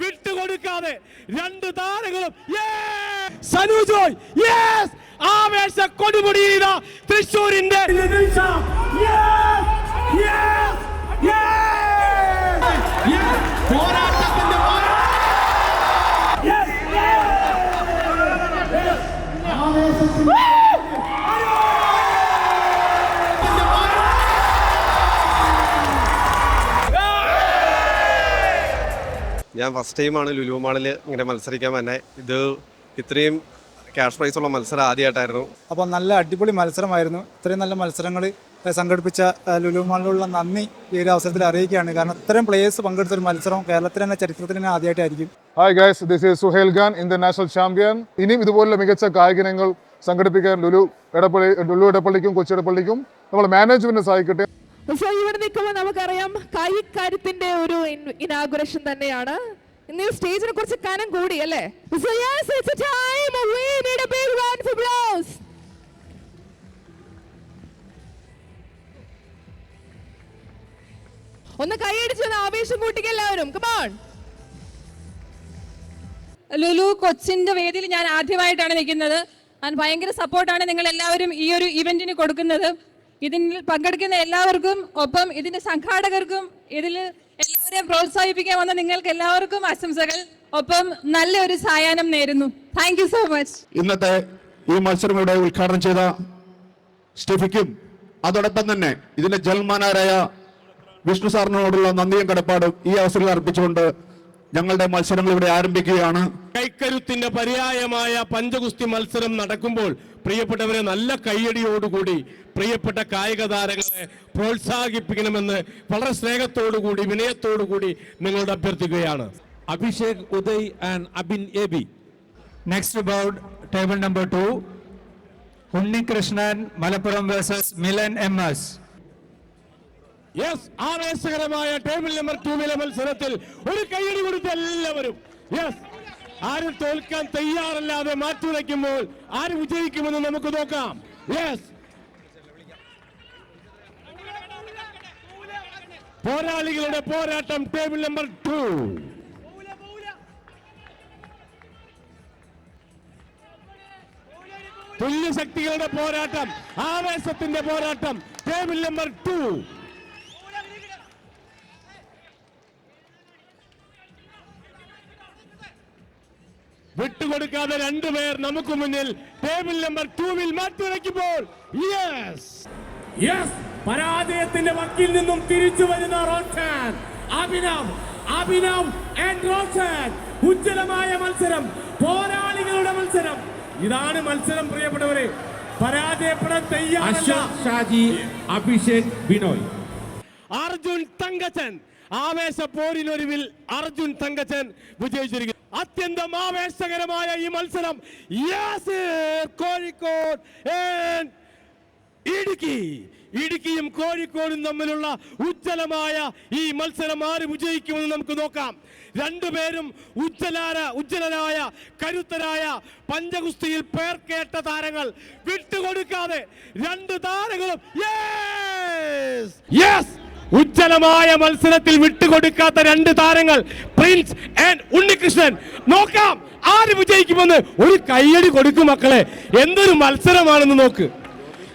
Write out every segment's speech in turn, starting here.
വിട്ടുകൊടുക്കാതെ രണ്ട് താരങ്ങളും! സനു ജോയ് യെസ് ആവേശ കൊടുമുടിയില തൃശൂരിന്റെ പോരാട്ടത്തിന്റെ ഞാൻ ഫസ്റ്റ് ടൈമാണ് ലുലു മാളിൽ ഇങ്ങനെ മത്സരിക്കാൻ തന്നെ ഇത് ഇത്രയും ക്യാഷ് പ്രൈസ് ഉള്ള മത്സരം ആദ്യമായിട്ടായിരുന്നു അപ്പോൾ നല്ല അടിപൊളി മത്സരമായിരുന്നു. ഇത്രയും നല്ല മത്സരങ്ങൾ സംഘടിപ്പിച്ച ലുലു മാളിലുള്ള നന്ദി ഈ ഒരു അവസരത്തിൽ അറിയിക്കുകയാണ്. കാരണം ഇത്രയും പ്ലേയേഴ്സ് പങ്കെടുത്ത ഒരു മത്സരം കേരളത്തിൽ തന്നെ ചരിത്രത്തിൽ തന്നെ ആദ്യമായിട്ടായിരിക്കും hi guys this is Suhail Khan national champion ഇനിയും ഇതുപോലുള്ള മികച്ച കായിക ഇനങ്ങൾ സംഘടിപ്പിക്കാൻ ലുലു എടപ്പള്ളി ലുലു എടപ്പള്ളിക്കും കൊച്ചി എടപ്പള്ളിക്കും നമ്മൾ മാനേജ്മെന്റ് സഹായിക്കട്ടെ. സോ ഇവിടെ നിൽക്കുമ്പോൾ നമുക്കറിയാം കൈക്കരുത്തിന്റെ ഒരു ഇനാഗുറേഷൻ തന്നെയാണ്. ഇന്ന് സ്റ്റേജിനെ കുറിച്ച് കനം കൂടി അല്ലേ? Of applause. ഒന്ന് കൈയടിച്ച് ഒന്ന് ആവേശം കൂട്ടിക്ക് എല്ലാവരും. കമാൺ ലുലു കൊച്ചിന്റെ വേദിയിൽ ഞാൻ ആദ്യമായിട്ടാണ് നിൽക്കുന്നത്. ഞാൻ ഭയങ്കര സപ്പോർട്ടാണ് നിങ്ങൾ എല്ലാവരും ഈ ഒരു ഇവന്റിന് കൊടുക്കുന്നത്. ഇതിൽ പങ്കെടുക്കുന്ന എല്ലാവർക്കും ഒപ്പം ഇതിന്റെ സംഘാടകർക്കും ഇതിൽ എല്ലാവരെയും പ്രോത്സാഹിപ്പിക്കാൻ വന്ന നിങ്ങൾക്ക് എല്ലാവർക്കും ആശംസകൾ. ഒപ്പം നല്ലൊരു സായാഹ്നം നേരുന്നു. താങ്ക് സോ മച്ച് ഇന്നത്തെ ഈ മത്സരം ഇവിടെ ഉദ്ഘാടനം ചെയ്ത സ്റ്റെഫിക്കും അതോടൊപ്പം തന്നെ ഇതിന്റെ ജൽമാനാരായ വിഷ്ണു സാറിനോടുള്ള നന്ദിയും കടപ്പാടും ഈ അവസരത്തിൽ അർപ്പിച്ചുകൊണ്ട് ഞങ്ങളുടെ മത്സരങ്ങൾ ഇവിടെ ആരംഭിക്കുകയാണ്. കൈക്കരുത്തിന്റെ പര്യായമായ പഞ്ചഗുസ്തി മത്സരം നടക്കുമ്പോൾ പ്രിയപ്പെട്ടവരെ നല്ല കയ്യടിയോടുകൂടി പ്രിയപ്പെട്ട കായിക താരങ്ങളെ പ്രോത്സാഹിപ്പിക്കണമെന്ന് വളരെ സ്നേഹത്തോടുകൂടി വിനയത്തോടുകൂടി നിങ്ങളോട് അഭ്യർത്ഥിക്കുകയാണ്. Abhishek Uday and Abin A B. Next bout, table number two Unnikrishnan Malappuram versus Milan M MS. Yes ആവേശകരമായ ടേബിൾ നമ്പർ ടൂവിലെ മത്സരത്തിൽ ഒരു കൈയടി കൊടുത്ത എല്ലാവരും. യെസ് ആരും തോൽക്കാൻ തയ്യാറല്ലാതെ മാറ്റുരയ്ക്കുമ്പോൾ ആര് വിജയിക്കുമെന്ന് നമുക്ക് നോക്കാം. യെസ് പോരാളികളുടെ പോരാട്ടം ടേബിൾ നമ്പർ ടു തുല്യശക്തികളുടെ പോരാട്ടം ആവേശത്തിന്റെ പോരാട്ടം ടേബിൾ നമ്പർ ടു വിട്ടുകൊടുക്കാതെ രണ്ടുപേർ നമുക്ക് മുന്നിൽ ടേബിൾ നമ്പർ ടൂവിൽ മാറ്റിവെക്കുമ്പോൾ. യെസ് യെസ് പരാജയത്തിന്റെ വക്കിൽ നിന്നും തിരിച്ചു വരുന്ന റോഷൻ അഭിനവ് അഭിനവ് ആൻഡ് റോഷൻ ഉജ്ജ്വലമായ മത്സരം പോരാളികളുടെ മത്സരം. ഇതാണ് മത്സരം പ്രിയപ്പെട്ടവരെ. പരാജയപ്പെടാൻ തയ്യാറല്ല. ഷാജി അഭിഷേക് ബിനോയ്. അർജുൻ തങ്കച്ചൻ. ആവേശ പോരിനൊരുവിൽ അർജുൻ തങ്കച്ചൻ വിജയിച്ചിരിക്കുന്നു. അത്യന്തം ആവേശകരമായ ഈ മത്സരം കോഴിക്കോട് ഇടുക്കി. ഇടുക്കിയും കോഴിക്കോടും തമ്മിലുള്ള ഉജ്ജ്വലമായ ഈ മത്സരം ആര് വിജയിക്കുമെന്ന് നമുക്ക് നോക്കാം. രണ്ടുപേരും ഉജ്ജ്വലാര ഉജ്ജ്വലരായ കരുത്തരായ പഞ്ചഗുസ്തിയിൽ പേർ കേട്ട താരങ്ങൾ വിട്ടുകൊടുക്കാതെ രണ്ട് താരങ്ങളും യെസ് Yes! ഉജ്ജ്വലമായ മത്സരത്തിൽ വിട്ടുകൊടുക്കാത്ത രണ്ട് താരങ്ങൾ പ്രിൻസ് ആൻഡ് ഉണ്ണികൃഷ്ണൻ. നോക്കാം ആര് വിജയിക്കുമെന്ന്. ഒരു കയ്യടി കൊടുക്കും മക്കളെ. എന്തൊരു മത്സരമാണെന്ന് നോക്ക്.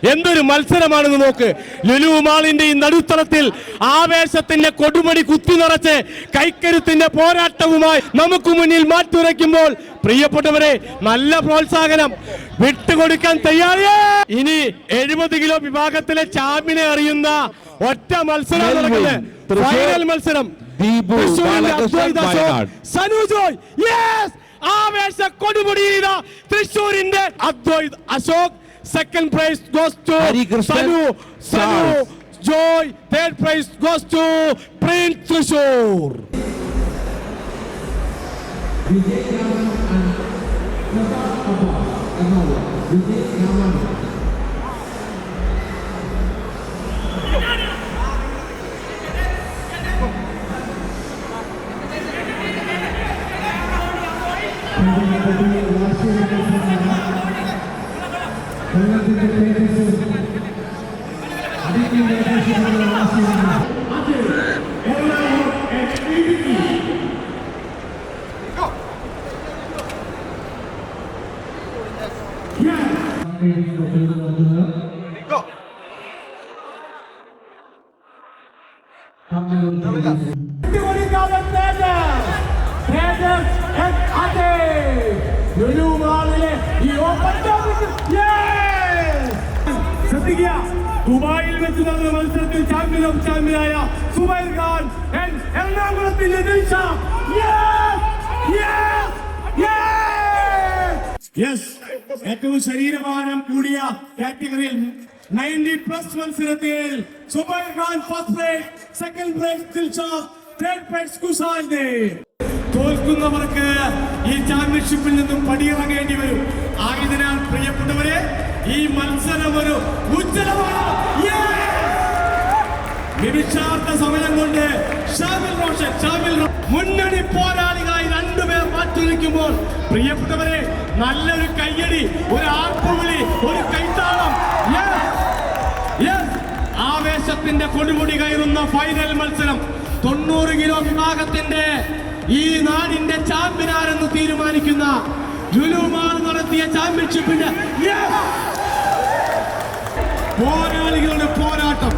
എന്തൊരു മത്സരമാണെന്ന് നോക്ക്. ലുലു മാളിന്റെ ഈ നടുത്തളത്തിൽ ആവേശത്തിന്റെ കൊടുമണി കുത്തി നിറച്ച് കൈക്കരുത്തിന്റെ പോരാട്ടവുമായി നമുക്ക് മുന്നിൽ മാറ്റുരയ്ക്കുമ്പോൾ പ്രിയപ്പെട്ടവരെ നല്ല പ്രോത്സാഹനം. വിട്ടുകൊടുക്കാൻ തയ്യാറേ. ഇനി എഴുപത് കിലോ വിഭാഗത്തിലെ ചാമ്പിനെ അറിയുന്ന ഒറ്റ മത്സരം നടക്കുന്നത്. ഫൈനൽ മത്സരം. ദീപു തൃശ്ശൂരിന്റെ ബാലകൃഷ്ണൻ അദ്വൈത അശോക്, വയനാട്. സനു ജോയ് യെസ് ആവേശ Advaith Ashok. Second prize goes to Sanu. Sanu. Joy. Third prize goes to Prince Thrissur. കേരളത്തിന്റെ പേരൻസും ശ്രദ്ധിക്കുക ദുബായിൽ വെച്ച് നടന്ന മത്സരത്തിൽ ചാമ്പ്യൻ ഓഫ് ചാമ്പ്യനായ സുബൈർ ഖാൻ എറണാകുളത്തിന്റെ ഏറ്റവും ശരീരഭാരം കൂടിയ കാറ്റഗറിയിൽ നയന്റി പ്ലസ് മത്സരത്തിൽ Zubair Khan first prize second prize Dilsha third prize കുസാന്റെ തോൽക്കുന്നവർക്ക് ഈ ചാമ്പ്യൻഷിപ്പിൽ നിന്നും പടിയിറങ്ങേണ്ടി വരും. ഈ മത്സരം ഒരു ഉജ്ജ്വലമാണ്. സമയം കൊണ്ട് മുന്നണി പോരാളികളായി രണ്ടുപേർ മാറ്റിയിരിക്കുമ്പോൾ പ്രിയപ്പെട്ടവരെ നല്ലൊരു കയ്യടി ഒരു ആർപ്പുവിളി ഒരു കൈത്താളം! ആവേശത്തിന്റെ കൊടുമുടി കയറുന്ന ഫൈനൽ മത്സരം. തൊണ്ണൂറ് കിലോ വിഭാഗത്തിന്റെ ഈ നാടിന്റെ ചാമ്പ്യനാരെന്ന് തീരുമാനിക്കുന്ന ജുലുമാർ നടത്തിയ ചാമ്പ്യൻഷിപ്പിന്റെ! പോരാളികളുടെ പോരാട്ടം.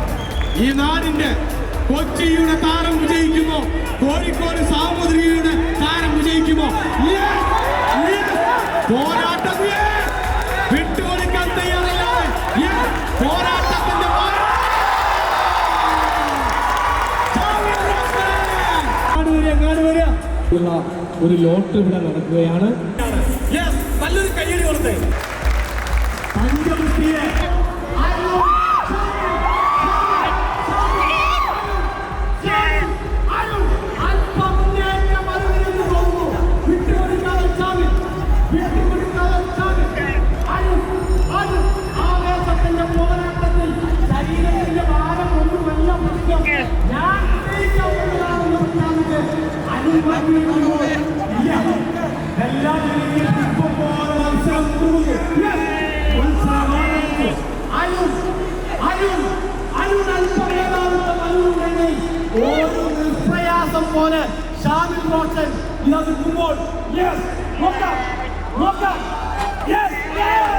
ഈ നാടിന്റെ കൊച്ചിയുടെ താരം വിജയിക്കുമോ? കോഴിക്കോട് സാമൂതിരിയുടെ താരം വിജയിക്കുമോ! പോരാട്ടം! വിട്ടുകൊടുക്കാൻ തയ്യാറില്ലാതെ! പോരാട്ടത്തിന്റെ പോരാ- ഒരു ലോട്ട് ഇവിടെ നടക്കുകയാണ്. പോലെ ഷാമിൽ റോഷൻ ഇതാ നിൽക്കുമ്പോൾ Yes! നോക്കാം, നോക്കാം. Yes! Yes!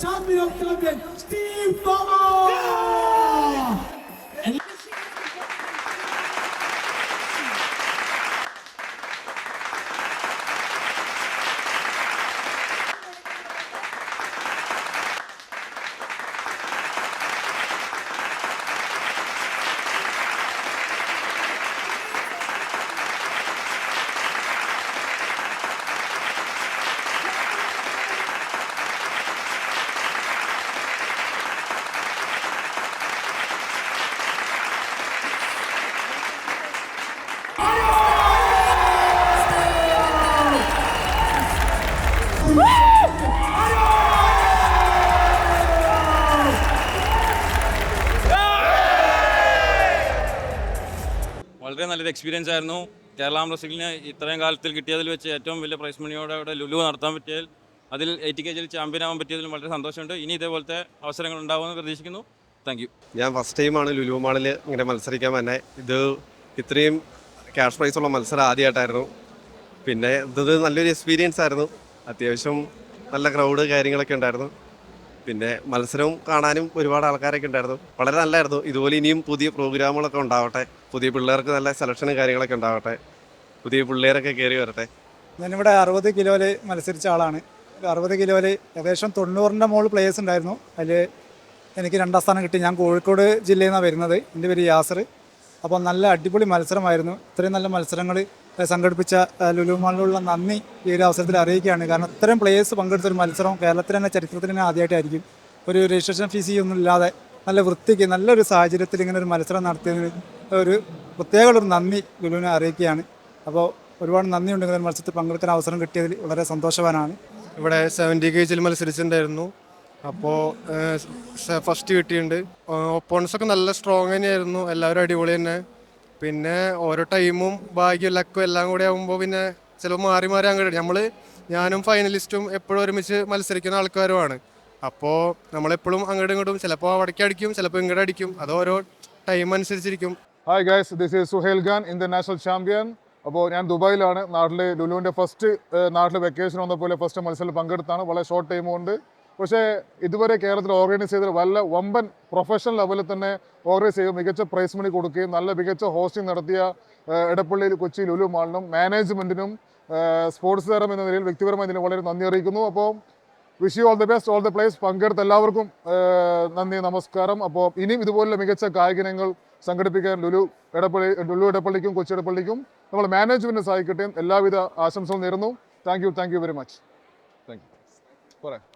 Champion champion, Steve Thomas! നല്ലൊരു എക്സ്പീരിയൻസ് ആയിരുന്നു. കേരള റെസ്ലിങ്ങിന് ഇത്രയും കാലത്തിൽ കിട്ടിയതിൽ വെച്ച് ഏറ്റവും വലിയ പ്രൈസ് മണിയോടെ അവിടെ ലുലു നടത്താൻ പറ്റിയതിൽ അതിൽ എയ്റ്റി കെ ജിയിൽ ചാമ്പ്യൻ ആവാൻ പറ്റിയതിലും വളരെ സന്തോഷമുണ്ട്. ഇനി ഇതേപോലത്തെ അവസരങ്ങൾ ഉണ്ടാവുമെന്ന് പ്രതീക്ഷിക്കുന്നു. താങ്ക് യു ഞാൻ ഫസ്റ്റ് ടൈമാണ് ലുലു മാളിൽ ഇങ്ങനെ മത്സരിക്കാൻ തന്നെ ഇത് ഇത്രയും ക്യാഷ് പ്രൈസ് ഉള്ള മത്സരം ആദ്യമായിട്ടായിരുന്നു. പിന്നെ ഇത് നല്ലൊരു എക്സ്പീരിയൻസ് ആയിരുന്നു. അത്യാവശ്യം നല്ല ക്രൗഡ് കാര്യങ്ങളൊക്കെ ഉണ്ടായിരുന്നു. പിന്നെ മത്സരവും കാണാനും ഒരുപാട് ആൾക്കാരൊക്കെ ഉണ്ടായിരുന്നു. വളരെ നല്ലതായിരുന്നു ഇതുപോലെ ഇനിയും പുതിയ പ്രോഗ്രാമുകളൊക്കെ ഉണ്ടാവട്ടെ. പുതിയ പിള്ളേർക്ക് നല്ല സെലക്ഷനും കാര്യങ്ങളൊക്കെ ഉണ്ടാവട്ടെ. പുതിയ പിള്ളേരൊക്കെ കയറി വരട്ടെ. ഞാനിവിടെ അറുപത് കിലോയിൽ മത്സരിച്ച ആളാണ്. അറുപത് കിലോയിൽ ഏകദേശം തൊണ്ണൂറിന്റെ മുകളിൽ പ്ലേയേഴ്സ് ഉണ്ടായിരുന്നു. അതിൽ എനിക്ക് രണ്ടാം സ്ഥാനം കിട്ടി. ഞാൻ കോഴിക്കോട് ജില്ലയിൽ നിന്നാണ് വരുന്നത്. എന്റെ പേര് യാസർ. അപ്പോൾ നല്ല അടിപൊളി മത്സരമായിരുന്നു. ഇത്രയും നല്ല മത്സരങ്ങൾ സംഘടിപ്പിച്ച ലുലുമാളിലുള്ള ലുലു മാളിലുള്ള നന്ദി ഈ ഒരു അവസരത്തിൽ അറിയിക്കുകയാണ്. കാരണം ഇത്രയും പ്ലേയേഴ്സ് പങ്കെടുത്ത ഒരു മത്സരം കേരളത്തിൽ തന്നെ ചരിത്രത്തിൽ തന്നെ ആദ്യമായിട്ടായിരിക്കും. ഒരു രജിസ്ട്രേഷൻ ഫീസ് ഒന്നും ഇല്ലാതെ നല്ല വൃത്തിക്ക് നല്ലൊരു സാഹചര്യത്തിൽ ഇങ്ങനെ ഒരു മത്സരം നടത്തിയതിന് ഒരു പ്രത്യേക ഒരു നന്ദി ലുലുവിനെ അറിയിക്കുകയാണ്. അപ്പോൾ ഒരുപാട് നന്ദിയുണ്ട് ഇങ്ങനെ മത്സരത്തിൽ പങ്കെടുക്കാൻ അവസരം കിട്ടിയതിൽ വളരെ സന്തോഷവാനാണ്. ഇവിടെ സെവന്റി കെ ജിയിൽ മത്സരിച്ചിട്ടുണ്ടായിരുന്നു. അപ്പോൾ ഫസ്റ്റ് കിട്ടിയിട്ടുണ്ട്. ഒക്കെ നല്ല സ്ട്രോങ് തന്നെയായിരുന്നു. എല്ലാവരും അടിപൊളി തന്നെ. പിന്നെ ഓരോ ടൈമും ഭാഗ്യവും ലക്കും എല്ലാം കൂടി ആകുമ്പോൾ പിന്നെ ചിലപ്പോൾ മാറി മാറി അങ്ങോട്ട് നമ്മൾ ഞാനും ഫൈനലിസ്റ്റും എപ്പോഴും ഒരുമിച്ച് മത്സരിക്കുന്ന ആൾക്കാരുമാണ്. അപ്പോൾ നമ്മളെപ്പോഴും അങ്ങോട്ടും ഇങ്ങോട്ടും ചിലപ്പോൾ അവിടേക്ക് അടിക്കും ചിലപ്പോൾ ഇങ്ങോട്ട് അടിക്കും. അത് ഓരോ ടൈം അനുസരിച്ചിരിക്കും. Hi guys this is Suhail Khan national champion അപ്പോൾ ഞാൻ ദുബായിലാണ്. നാട്ടിൽ ലുലുവിന്റെ ഫസ്റ്റ് നാട്ടിൽ വെക്കേഷൻ വന്നപ്പോലെ ഫസ്റ്റ് മത്സരത്തിൽ പങ്കെടുത്താണ്. വളരെ ഷോർട്ട് ടൈം കൊണ്ട് പക്ഷേ ഇതുവരെ കേരളത്തിൽ ഓർഗനൈസ് ചെയ്ത വല്ല വമ്പൻ പ്രൊഫഷണൽ ലെവലിൽ തന്നെ ഓർഗനൈസ് ചെയ്ത് മികച്ച പ്രൈസ് മണി കൊടുക്കുകയും നല്ല മികച്ച ഹോസ്റ്റിംഗ് നടത്തിയ ഇടപ്പള്ളിയിൽ കൊച്ചി ലുലു മാളിനും മാനേജ്മെന്റിനും സ്പോർട്സ് താരം എന്ന നിലയിൽ വ്യക്തിപരമായി ഇതിന് വളരെ നന്ദി അറിയിക്കുന്നു. അപ്പോൾ wish you all the best all the place പങ്കെടുത്ത എല്ലാവർക്കും നന്ദി നമസ്കാരം. അപ്പോൾ ഇനിയും ഇതുപോലുള്ള മികച്ച കായിക ഇനങ്ങൾ സംഘടിപ്പിക്കാൻ ലുലു ഇടപ്പള്ളി ലുലു ഇടപ്പള്ളിക്കും കൊച്ചി ഇടപ്പള്ളിക്കും നമ്മൾ മാനേജ്മെന്റിനെ സഹായിക്കട്ടെ. എല്ലാവിധ ആശംസകളും നേരുന്നു. Thank you thank you very much thank you പറയാം